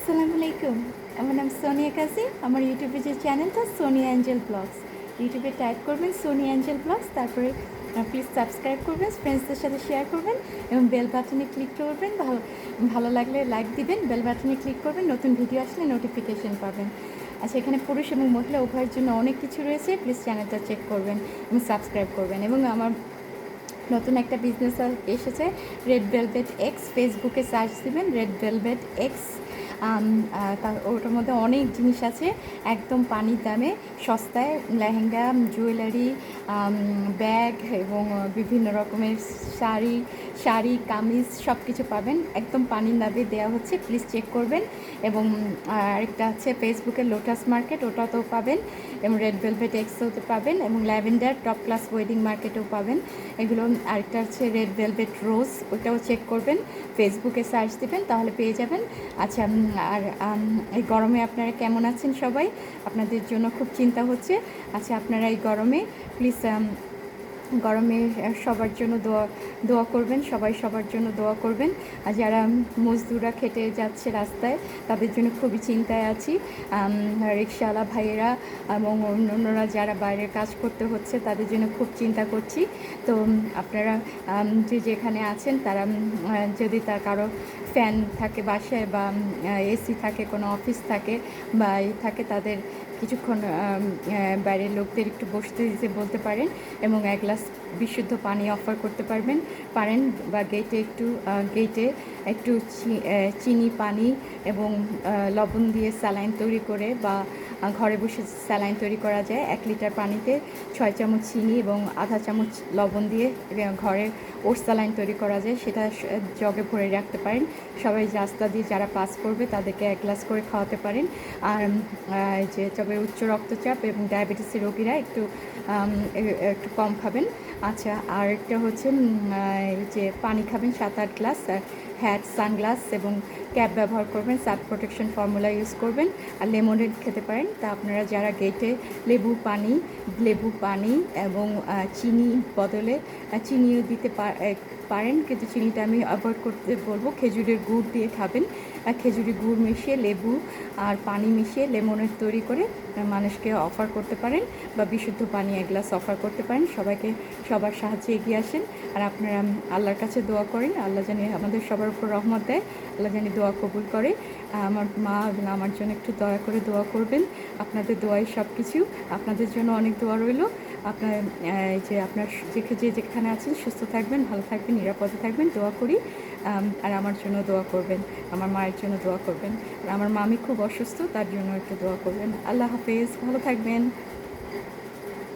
আসসালামু আলাইকুম। আমার নাম সোনিয়া কাজী। আমার ইউটিউবে যে চ্যানেলটা, সোনিয়া অ্যাঞ্জেল ব্লগস। ইউটিউবে টাইপ করবেন সোনিয়া অ্যাঞ্জেল ব্লগস, তারপরে প্লিজ সাবস্ক্রাইব করবেন ফ্রেন্ডসদের সাথে শেয়ার করবেন এবং বেল বাটনে ক্লিক করবেন। ভালো ভালো লাগলে লাইক দিবেন বেল বাটনে ক্লিক করবেন, নতুন ভিডিও আসলে নোটিফিকেশন পাবেন। আচ্ছা এখানে পুরুষ এবং মহিলা উভয়ের জন্য অনেক কিছু রয়েছে। প্লিজ চ্যানেলটা চেক করবেন এবং সাবস্ক্রাইব করবেন। এবং আমার নতুন একটা বিজনেস এসেছে রেড ভেলভেট এক্স ফেসবুকে সার্চ দিবেন রেড ভেলভেট এক্স ওটার মধ্যে অনেক জিনিস আছে, একদম পানির দামে, সস্তায়, লেহেঙ্গা, জুয়েলারি ব্যাগ এবং বিভিন্ন রকমের শাড়ি শাড়ি, কামিজ সব কিছু পাবেন। একদম পানির দামে দেওয়া হচ্ছে প্লিজ চেক করবেন। এবং, আরেকটা আছে ফেসবুকে লোটাস মার্কেট ওটাতেও পাবেন। এবং রেড ভেলভেট এক্সোতে পাবেন। এবং ল্যাভেন্ডার টপ ক্লাস ওয়েডিং মার্কেটেও পাবেন। এগুলো, আরেকটা হচ্ছে রেড ভেলভেট রোজ ওটাও চেক করবেন। ফেসবুকে সার্চ দেবেন, তাহলে পেয়ে যাবেন। আচ্ছা আর এই গরমে আপনারা কেমন আছেন সবাই? আপনাদের জন্য খুব চিন্তা হচ্ছে। আচ্ছা আপনারা এই গরমে প্লিজ গরমে সবার জন্য দোয়া দোয়া করবেন, সবাই সবার জন্য দোয়া করবেন। আর যারা মজদুররা খেটে যাচ্ছে রাস্তায়, তাদের জন্য খুবই চিন্তায় আছি। রিক্সাওয়ালা ভাইয়েরা এবং অন্যান্যরা যারা বাইরের কাজ করতে হচ্ছে, তাদের জন্য খুব চিন্তা করছি। তো আপনারা যে যেখানে আছেন, তারা যদি তার কারও ফ্যান থাকে বাসায় বা এসি থাকে, কোনো অফিস থাকে বা থাকে, তাদের কিছুক্ষণ বাইরের লোকদের একটু বসতে দিতে বলতে পারেন এবং এক গ্লাস বিশুদ্ধ পানি অফার করতে পারবেন। পারেন বা গেটে একটু গেটে একটু চিনি পানি এবং লবণ দিয়ে স্যালাইন তৈরি করে বা ঘরে বসে স্যালাইন তৈরি করা যায়। এক লিটার পানিতে ছয় চামচ চিনি এবং আধা চামচ লবণ দিয়ে ঘরে ওর স্যালাইন তৈরি করা যায়। সেটা জগে ভরে রাখতে পারেন। সবাই রাস্তা দিয়ে যারা পাস করবে তাদেরকে এক গ্লাস করে খাওয়াতে পারেন। আর যে রক্তচাপ এবং ডায়াবেটিসের রোগীরা একটু একটু কম খাবেন। আচ্ছা আর একটা হচ্ছে যে পানি খাবেন সাত আট গ্লাস, আর হ্যাট সানগ্লাস এবং ক্যাপ ব্যবহার করবেন সান প্রোটেকশন ফর্মুলা ইউজ করবেন, আর লেমনেড খেতে পারেন। তা আপনারা যারা গেটে লেবু পানি লেবু পানি এবং চিনি বদলে চিনিও দিতে পারেন, কিন্তু চিনিটা আমি অ্যাভয়েড করতে বলব, খেজুরের গুড় দিয়ে খাবেন। খেজুরি গুড় মিশিয়ে লেবু আর পানি মিশিয়ে লেমনের তৈরি করে মানুষকে অফার করতে পারেন বা বিশুদ্ধ পানি এক গ্লাস অফার করতে পারেন। সবাইকে সবার সাহায্যে এগিয়ে আসেন। আর আপনারা আল্লাহর কাছে দোয়া করেন, আল্লাহ জানি আমাদের সবার উপর রহমত দেয়, আল্লাহ জানি দোয়া কবুল করে। আমার মা এবং আমার জন্য একটু দয়া করে দোয়া করবেন। আপনাদের দোয়াই সব কিছু আপনাদের জন্য অনেক দোয়া রইল। আপনার যে আপনার যেখানে যে যেখানে আছেন, সুস্থ থাকবেন, ভালো থাকবেন, নিরাপদে থাকবেন, দোয়া করি। আর আমার জন্য দোয়া করবেন। আমার মায়ের জন্য দোয়া করবেন। আর আমার মামি খুব অসুস্থ, তার জন্য একটু দোয়া করবেন। আল্লাহ হাফেজ, ভালো থাকবেন।